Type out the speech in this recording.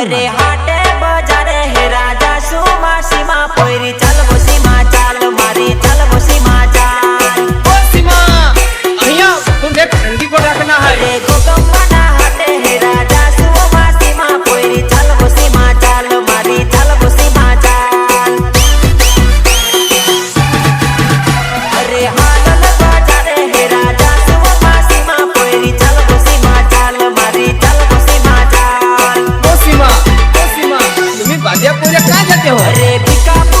અરે હાટે બજારે હે રાજા સુમાસી. सूर्य का देते हो अरे